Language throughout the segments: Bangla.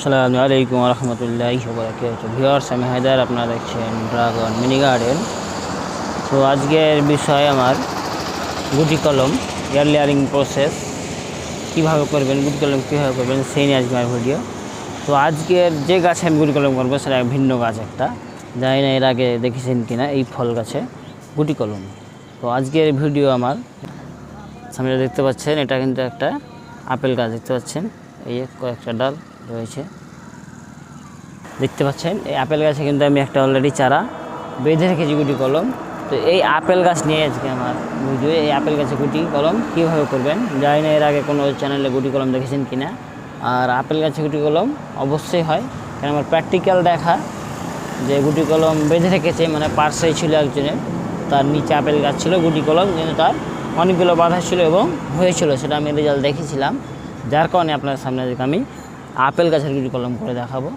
আসসালামু আলাইকুম রহমতুল্লাহ ভিওর্স আমি হায়দার, আপনারা দেখছেন ড্রাগন মিনি গার্ডেন। তো আজকের বিষয় আমার গুটি কলম এয়ার লেয়ারিং প্রসেস কীভাবে করবেন, গুটি কলম কীভাবে করবেন, সেই নিয়ে আজকে আমার ভিডিও। তো আজকের যে গাছে আমি গুটি কলম করব, সেটা ভিন্ন গাছ একটা। জানি না এর আগে দেখেছেন কিনা এই ফল গাছে গুটি কলম। তো আজকের ভিডিও আমার, সামনে দেখতে পাচ্ছেন, এটা কিন্তু একটা আপেল গাছ, দেখতে পাচ্ছেন? এই কয়েকটা ডাল। রয়েছে। দেখতে পাচ্ছেন, এই আপেল গাছে কিন্তু আমি একটা অলরেডি চারা বেঁধে রেখেছি গুটি কলম। তো এই আপেল গাছ নিয়ে আজকে আমার ভিডিও, এই আপেল গাছে গুটি কলম কীভাবে করবেন? জানি না এর আগে কোনো চ্যানেলে গুটি কলম দেখেছেন কিনা। আর আপেল গাছে গুটি কলম অবশ্যই হয়, কারণ আমার প্র্যাকটিক্যাল দেখা যে গুটি কলম বেঁধে রেখেছে মানে পার্সাই ছিল একজনের। তার নিচে আপেল গাছ ছিল, গুটি কলম, কিন্তু তার অনেকগুলো বাধা ছিল এবং হয়েছিল, সেটা আমি রেজাল্ট দেখেছিলাম। যার কারণে আপনার সামনে আজকে আমি আপেল গাছের গুটি কলম করে দেখাবো,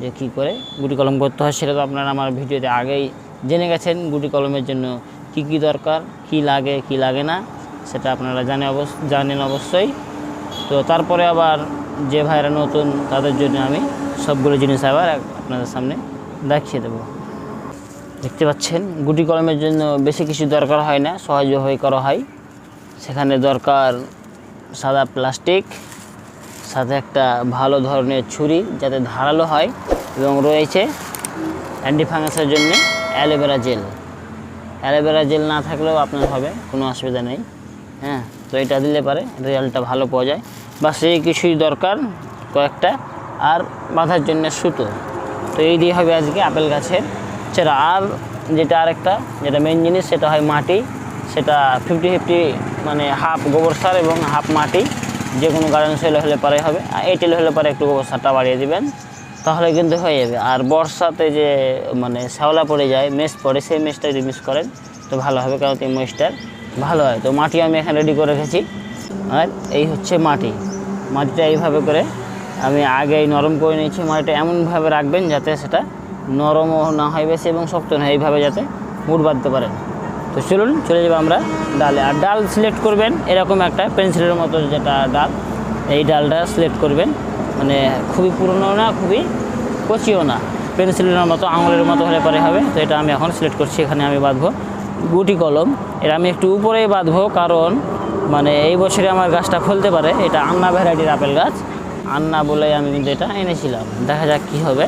যে কী করে গুটি কলম করতে হয় সেটা তো আপনারা আমার ভিডিওতে আগেই জেনে গেছেন, গুটি কলমের জন্য কি কি দরকার, কি লাগে কি লাগে না, সেটা আপনারা জানে অবশ্য, জানেন অবশ্যই। তো তারপরে আবার যে ভাইরা নতুন, তাদের জন্য আমি সবগুলো জিনিস আবার আপনাদের সামনে দেখিয়ে দেবো। দেখতে পাচ্ছেন, গুটি কলমের জন্য বেশি কিছু দরকার হয় না, সহজভাবে করা হয়। সেখানে দরকার সাদা প্লাস্টিক সাথে একটা ভালো ধরনের ছুরি যাতে ধারালো হয় এবং রয়েছে অ্যান্টিফাঙ্গাসের জন্য অ্যালোভেরা জেল। অ্যালোভেরা জেল না থাকলেও আপনার হবে, কোনো অসুবিধা নেই। হ্যাঁ তো এটা দিলে পারে, রেজাল্টটা ভালো পাওয়া যায়। বা সেই কিছুই দরকার, কয়েকটা, আর বাঁধার জন্য সুতো। তো এই দিয়ে হবে আজকে আপেল গাছের সেটা আর যেটা আরেকটা, যেটা মেন জিনিস, সেটা হয় মাটি। সেটা ফিফটি ফিফটি মানে হাফ গোবর সার এবং হাফ মাটি। যে কোনো গার্ডেন সয়েল হলে পারে হবে। আর এঁটেল হলে পরে একটু সারটা বাড়িয়ে দিবেন, তাহলে কিন্তু হয়ে যাবে। আর বর্ষাতে যে মানে শ্যাওলা পড়ে যায়, মেষ পড়ে, সেই মেষটা যদি মিস করেন, তো ভালো হবে, কারণ এই মেষটার ভালো হয়। তো মাটি আমি এখানে রেডি করে রেখেছি। আর এই হচ্ছে মাটি। মাটিটা এইভাবে করে আমি আগেই নরম করে নিয়েছি। মাটিটা এমনভাবে রাখবেন যাতে সেটা নরমও না হয় বেশি এবং শক্ত না এইভাবে যাতে মুড় বাঁধতে পারেন। তো চলুন, চলে যাব আমরা ডালে। আর ডাল সিলেক্ট করবেন, এরকম একটা পেন্সিলের মতো যেটা ডাল, এই ডালটা সিলেক্ট করবেন। মানে খুবই পুরনো না, খুবই কচিও না। পেন্সিলের মতো, আঙুলের মতো হলে পরে হবে। তো এটা আমি এখন সিলেক্ট করছি, এখানে আমি বাঁধবো গুটি কলম। এটা আমি একটু উপরেই বাঁধবো, কারণ মানে এই বছরে আমার গাছটা ফলতে পারে। এটা আন্না ভ্যারাইটির আপেল গাছ। আন্না বলে আমি কিন্তু এটা এনেছিলাম। দেখা যাক কী হবে।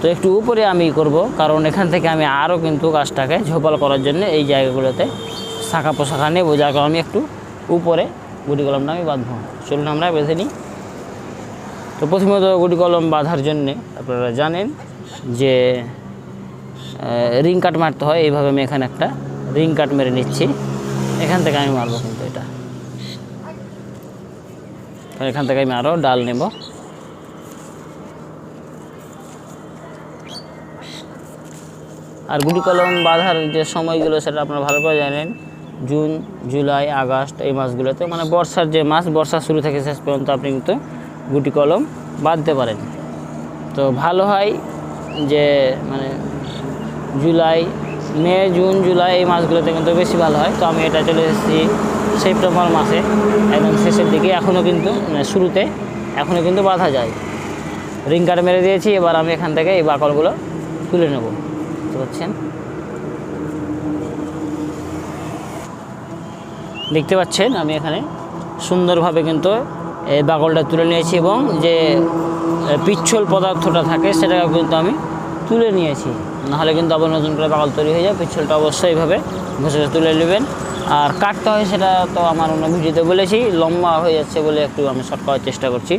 তো একটু উপরে আমি করব, কারণ এখান থেকে আমি আরও কিন্তু গাছটাকে ঝোপাল করার জন্য এই জায়গাগুলোতে শাখা পোশাখা নেব, যার কারণে আমি একটু উপরে গুটি কলমটা আমি বাঁধবো। চলুন আমরা বেঁধে নিই। তো প্রথমত গুটি কলম বাঁধার জন্যে আপনারা জানেন যে রিং কাট মারতে হয়, এইভাবে আমি এখানে একটা রিং কাট মেরে নিচ্ছি। এখান থেকে আমি মারবো কিন্তু এটা। এখান থেকে আমি আরও ডাল নেব। আর গুটি কলম বাঁধার যে সময়গুলো সেটা আপনারা ভালো করে জানেন। জুন, জুলাই, আগস্ট এই মাসগুলোতে মানে বর্ষার যে মাস, বর্ষা শুরু থেকে শেষ পর্যন্ত আপনি কিন্তু গুটি কলম বাঁধতে পারেন। তো ভালো হয় যে মানে জুলাই, মে, জুন, জুলাই এই মাসগুলোতে কিন্তু বেশি ভালো হয়। তো আমি এটা চলে এসেছি সেপ্টেম্বর মাসে, একদম শেষের দিকে। এখনও কিন্তু মানে শুরুতে এখনও কিন্তু বাঁধা যায়। রিং কাট মেরে দিয়েছি, এবার আমি এখান থেকে এই বাকলগুলো তুলে নেব। বুঝতে পারছেন দেখতে পাচ্ছেন আমি এখানে সুন্দরভাবে কিন্তু এই বাকলটা তুলে নিয়েছি এবং যে পিচ্ছল পদার্থটা থাকে সেটাকে কিন্তু আমি তুলে নিয়েছি। নাহলে কিন্তু আবার নতুন করে বাগল তৈরি হয়ে যায় পিচ্ছলটা অবশ্যই এইভাবে ঘষে তুলে নেবেন। আর কাটতে হয় সেটা তো আমার অন্য ভিডিওতে বলেছি, লম্বা হয়ে যাচ্ছে বলে একটু আমি শর্ট করার চেষ্টা করছি।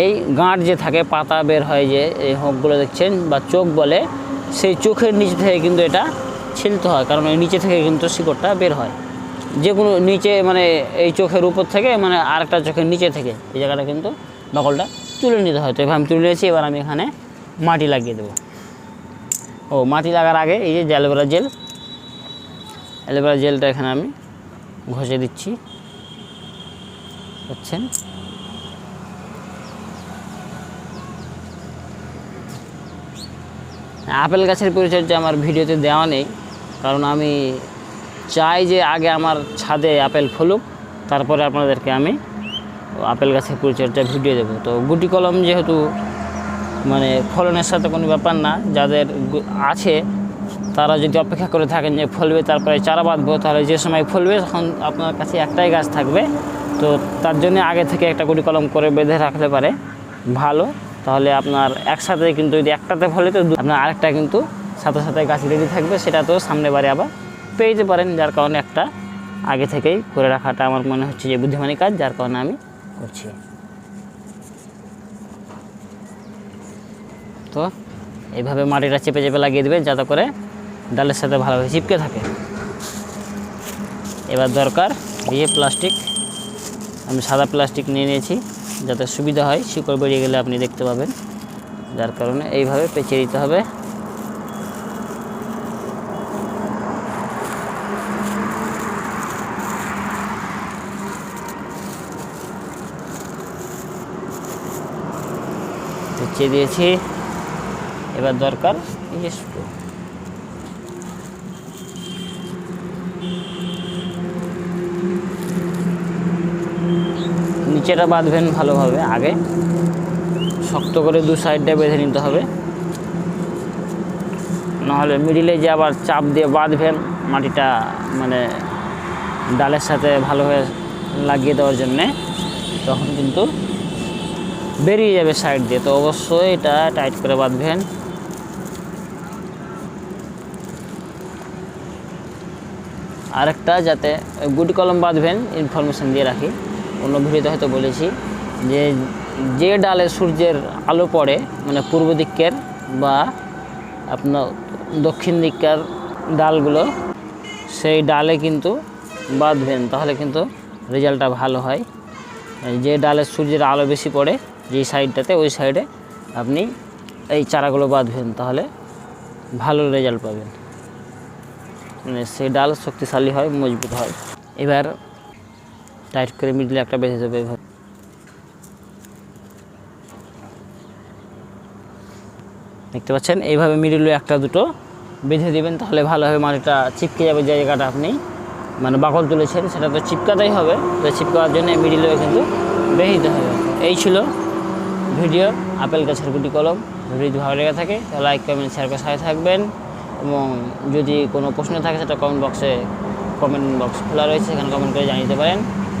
এই গাঁট যে থাকে, পাতা বের হয় যে, এই হোকগুলো দেখছেন বা চোখ বলে সেই চোখের নিচে থেকে কিন্তু এটা ছিলতে হয়, কারণ ওই নিচে থেকে কিন্তু শিকড়টা বের হয়। যে কোনো নিচে মানে এই চোখের উপর থেকে মানে আরেকটা চোখের নিচে থেকে এই জায়গাটা কিন্তু বাকলটা তুলে নিতে হয়। তো এবার আমি তুলে নিয়েছি, এবার আমি এখানে মাটি লাগিয়ে দেবো। ও, মাটি লাগার আগে এই যে অ্যালোভেরা জেল, অ্যালোভেরা জেলটা এখানে আমি ঘষে দিচ্ছি। বুঝছেন আপেল গাছের পরিচর্যা আমার ভিডিওতে দেওয়া নেই, কারণ আমি চাই যে আগে আমার ছাদে আপেল ফলুক, তারপরে আপনাদেরকে আমি আপেল গাছের পরিচর্যা ভিডিও দেবো। তো গুটি কলম যেহেতু মানে ফলনের সাথে কোনো ব্যাপার না, যাদের আছে, তারা যদি অপেক্ষা করে থাকেন যে ফলবে, তারপরে চারা বাঁধবো, তাহলে যে সময় ফলবে, তখন আপনার কাছে একটাই গাছ থাকবে। তো তার জন্য আগে থেকে একটা গুটি কলম করে বেঁধে রাখতে পারে ভালো। তাহলে আপনার একসাথে কিন্তু যদি একটাতে ফলে তো আপনার আরেকটা কিন্তু সাথে সাথে গাছ রেডি থাকবে, সেটা তো সামনে বারে আবার পেয়ে যেতে পারেন, যার কারণে একটা আগে থেকেই করে রাখাটা আমার মনে হচ্ছে যে বুদ্ধিমানী কাজ, যার কারণে আমি করছি। তো এইভাবে মাটিটা চেপে চেপে লাগিয়ে দেবেন, যাতে করে ডালের সাথে ভালোভাবে চিপকে থাকে। এবার দরকার এই যে প্লাস্টিক আমি সাদা প্লাস্টিক নিয়ে নিয়েছি। যাতে সুবিধা হয়, শিকড় বেরিয়ে গেলে আপনি দেখতে পাবেন। যার কারণে এইভাবে পেঁচিয়ে দিতে হবে। পেঁচিয়ে দিয়েছি। এবার দরকার এই নিচেটা বাঁধবেন ভালোভাবে আগে শক্ত করে দু সাইডটা বেঁধে নিতে হবে। নাহলে মিডিলে যে আবার চাপ দিয়ে বাঁধবেন, মাটিটা মানে ডালের সাথে ভালোভাবে লাগিয়ে দেওয়ার জন্যে, তখন কিন্তু বেরিয়ে যাবে সাইড দিয়ে। তো অবশ্যই এটা টাইট করে বাঁধবেন। আরেকটা যাতে গুটি কলম বাঁধবেন ইনফরমেশন দিয়ে রাখি। অন্য ভিডিওতে হয়তো বলেছি যে যে ডালে সূর্যের আলো পড়ে মানে পূর্ব দিকের বা আপনার দক্ষিণ দিককার ডালগুলো, সেই ডালে কিন্তু বাঁধবেন, তাহলে কিন্তু রেজাল্টটা ভালো হয়। যে ডালে সূর্যের আলো বেশি পড়ে যেই সাইডটাতে, ওই সাইডে আপনি এই চারাগুলো বাঁধবেন, তাহলে ভালো রেজাল্ট পাবেন। মানে সেই ডাল শক্তিশালী হয়, মজবুত হয়। এবার টাইট করে মিডলে একটা বেঁধে দেবে এভাবে। দেখতে পাচ্ছেন? এইভাবে মিডিলে একটা দুটো বেঁধে দিবেন, তাহলে ভালোভাবে মাটিটা চিপকে যাবে জায়গাটা আপনি। মানে বাকল তুলেছেন, সেটা তো চিপকাতেই হবে। তো চিপকাওয়ার জন্য মিডিলেও কিন্তু বেঁধে দিতে হবে। এই ছিল ভিডিও আপেল গাছের গুটি কলম। ভিডিও ভালো লেগে থাকে লাইক, কমেন্ট শেয়ার করে সাথে থাকবেন। এবং যদি কোনো প্রশ্ন থাকে, সেটা কমেন্ট বক্সে কমেন্ট বক্স খোলা রয়েছে, সেখানে কমেন্ট করে জানিয়ে দিতে পারেন।